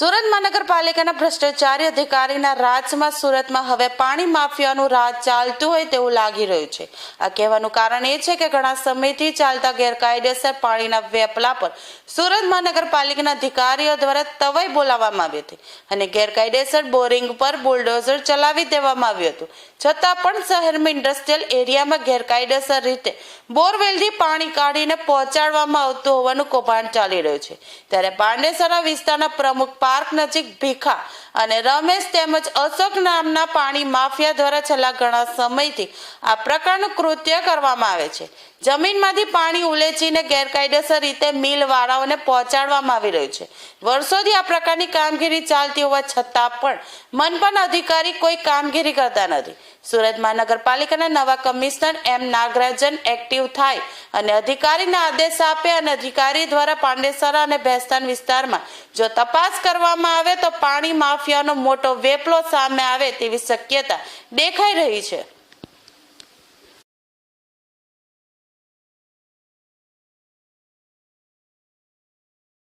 સુરત મહાનગરપાલિકાના ભ્રષ્ટાચારી અધિકારીના રાજમાં સુરતમાં હવે પાણી માફિયાનું રાજ ચાલતું હોય તેવું લાગી રહ્યું છે. આ કહેવાનું કારણ એ છે કે ઘણા સમયથી ચાલતા ગેરકાયદેસર પાણીના વેપલા પર સુરત મહાનગરપાલિકાના અધિકારીઓ દ્વારા તવાઈ બોલાવવામાં આવી હતી અને ગેરકાયદેસર બોરિંગ પર બુલડોઝર ચલાવી દેવામાં આવ્યું હતું. છતાં પણ શહેરમાં ઇન્ડસ્ટ્રીયલ એરિયામાં ગેરકાયદેસર રીતે બોરવેલથી પાણી કાઢીને પહોંચાડવામાં આવતું હોવાનું કૌભાંડ ચાલી રહ્યું છે. ત્યારે પાંડેસરા વિસ્તારના પ્રમુખ પાર્ક નજીક ભીખા અને રમેશ તેમજ અશોક નામના પાણી માફિયા દ્વારા છેલ્લા ઘણા સમયથી આ પ્રકારનું કૃત્ય કરવામાં આવે છે. જમીનમાંથી પાણી ઉલેચીને ગેરકાયદેસર રીતે મિલવાળાઓને પહોંચાડવામાં આવી રહ્યું છે. વર્ષોથી આ પ્રકારની કામગીરી ચાલતી હોવા છતાં પણ મનપન અધિકારી કોઈ કામગીરી કરતા નથી. સુરત મહાનગરપાલિકાના નવા કમિશનર એમ નાગરાજન એક્ટિવ થાય અને અધિકારીને આદેશ આપે અને અધિકારી દ્વારા પાંડેસરા અને ભેસ્તાન વિસ્તારમાં જો તપાસ કરવામાં આવે તો પાણી માફિયાનો મોટો વેપલો સામે આવે તેવી શક્યતા દેખાઈ રહી છે.